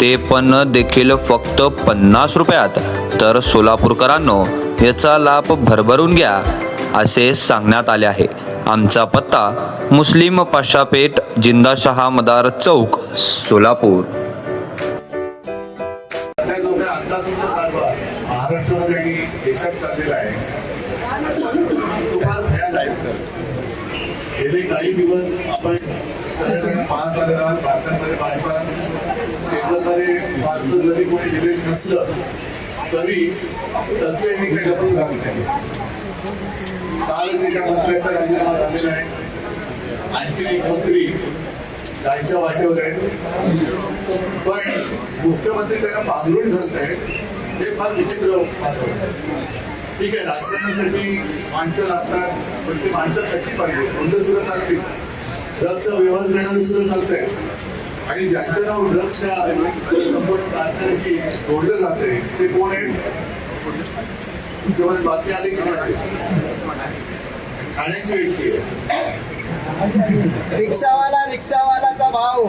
ते पण देखील फक्त पन्नास रुपयात. तर सोलापूरकरांनो याचा लाभ भरभरून घ्या असे सांगण्यात आले आहे. आमचा पत्ता मुस्लिम पाशापेठ जिंदाशहा मदार चौक सोलापूर. काही गेले काही दिवस आपण पाहत आलेला असं जरी कोणी दिलेलं नसलं तरी सत्य हे लपून राहते कालच एका मंत्र्याचा राजीनामा झालेला आहे. आणखी एक मंत्री जायच्या वाटेवर आहेत. पण मुख्यमंत्री त्यांना पांघरून घालत आहेत. ते फार विचित्र वाटतं ठीक आहे राजकारणासाठी माणसं लागतात पण ती माणसं कशी पाहिजे कोणतं सुद्धा चालतील. ड्रग्सचा व्यवहार करणारं सुद्धा चालत आहेत आणि ज्यांचं नाव ड्रग्सच्या संपूर्ण कारखान्याशी जोडलं जाते. ते कोण आहे मुख्यमंत्री बातमी आली की नाही ठाण्याची व्यक्ती आहे. रिक्षावाला रिक्षावालाचा भाऊ.